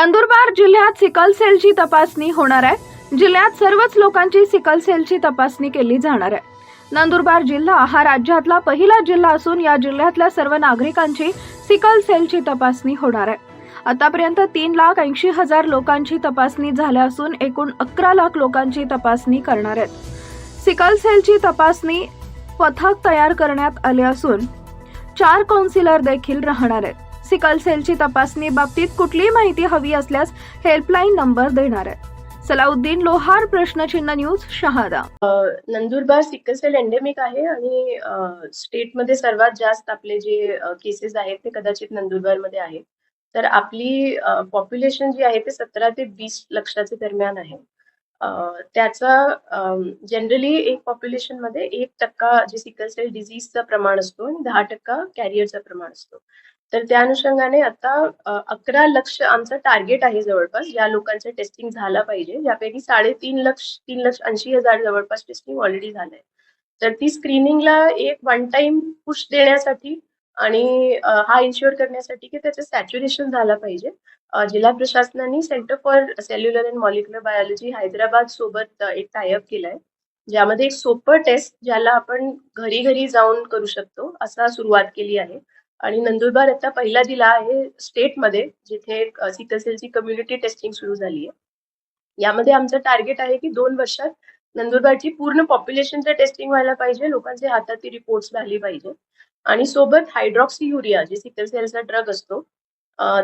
नंदुरबार जिल्ह्यात सिकल सेलची तपासणी होणार आहे. जिल्ह्यात सर्वच लोकांची सिकल सेलची तपासणी केली जाणार आहे. नंदुरबार जिल्हा हा राज्यातला पहिला जिल्हा असून या जिल्ह्यातल्या सर्व नागरिकांची सिकल सेलची तपासणी होणार आहे. आतापर्यंत तीन लाख ऐंशी हजार लोकांची तपासणी झाल्या असून एकूण अकरा लाख लोकांची तपासणी करणार आहेत. सिकल सेलची तपासणी पथक तयार करण्यात आले असून चार कौन्सिलर देखील राहणार आहेत. सिकल सेलची तपासणी बाबतीत कुठलीही माहिती हवी असल्यास हेल्पलाईन नंबर देणार आहे. सलाउद्दीन लोहार प्रश्नचिन्ह news Shahada. Nandurbar sickle cell endemic आहे आणि स्टेटमध्ये सर्वात जास्त आपले जे केसेस आहेत ते कदाचित नंदुरबारमध्ये आहेत. तर आपली पॉप्युलेशन जी आहे ते सतरा ते वीस लक्षाच्या दरम्यान आहे. त्याचा जनरली एक पॉप्युलेशनमध्ये एक टक्का जे सिकल सेल डिझीजचं प्रमाण असतो आणि दहा टक्का कॅरियरचं प्रमाण असतो. तर त्या अनुषंगाने आता अकरा लक्ष आमचं टार्गेट आहे जवळपास ज्या लोकांचं टेस्टिंग झालं पाहिजे ज्यापैकी साडेतीन लक्ष तीन लक्ष ऐंशी हजार जवळपास टेस्टिंग ऑलरेडी झालंय. तर ती स्क्रीनिंगला एक वन टाइम पुश देण्यासाठी आणि हा इन्शुअर करण्यासाठी की त्याचं सॅच्युरेशन झालं पाहिजे. जिल्हा प्रशासनाने centre for cellular and molecular biology Hyderabad सोबत एक टायअप केलाय. ज्यामध्ये एक सोपं टेस्ट ज्याला आपण घरी घरी जाऊन करू शकतो असा सुरुवात केली आहे. आणि नंदुरबार आता पहिला दिला आहे स्टेटमध्ये जिथे सिकलसेलची कम्युनिटी टेस्टिंग सुरू झाली आहे. यामध्ये आमचं टार्गेट आहे की दोन वर्षात नंदुरबारची पूर्ण पॉप्युलेशनचं टेस्टिंग व्हायला पाहिजे लोकांचे हाताती रिपोर्ट्स झाली पाहिजे. आणि सोबत हायड्रॉक्सी युरिया जे सिकलसेलचा ड्रग असतो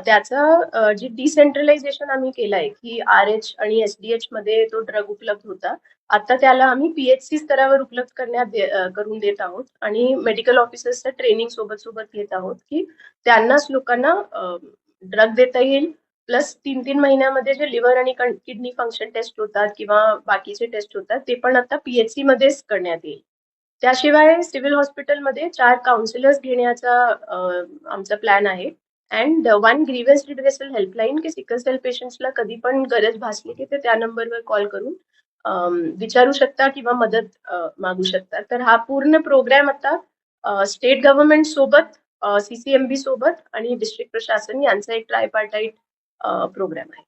त्याचं जे डिसेंट्रलायझेशन आम्ही केलंय की आर एच आणि एस डी एच मध्ये तो ड्रग उपलब्ध होता. आता त्याला आम्ही पीएचसी स्तरावर उपलब्ध करण्यात करून देत आहोत आणि मेडिकल ऑफिसर्सचं ट्रेनिंग सोबत सोबत घेत आहोत की त्यांनाच लोकांना ड्रग देता येईल. प्लस तीन तीन महिन्यामध्ये जे लिव्हर आणि किडनी फंक्शन टेस्ट होतात किंवा बाकीचे टेस्ट होतात ते पण आता पीएचसी मध्येच करण्यात येईल. त्याशिवाय सिव्हिल हॉस्पिटलमध्ये चार काउन्सिलर्स घेण्याचा आमचा प्लॅन आहे. And one grievance redressal helpline की सिकल सेल पेशंट्सला कधी पण गरज भासली की ते त्या नंबरवर कॉल करून विचारू शकता किंवा मदत मागू शकता. तर हा पूर्ण प्रोग्राम आता स्टेट गव्हर्नमेंट सोबत सीसीएमबी सोबत आणि डिस्ट्रिक्ट प्रशासन यांचा एक ट्रायपार्टाईट प्रोग्राम आहे.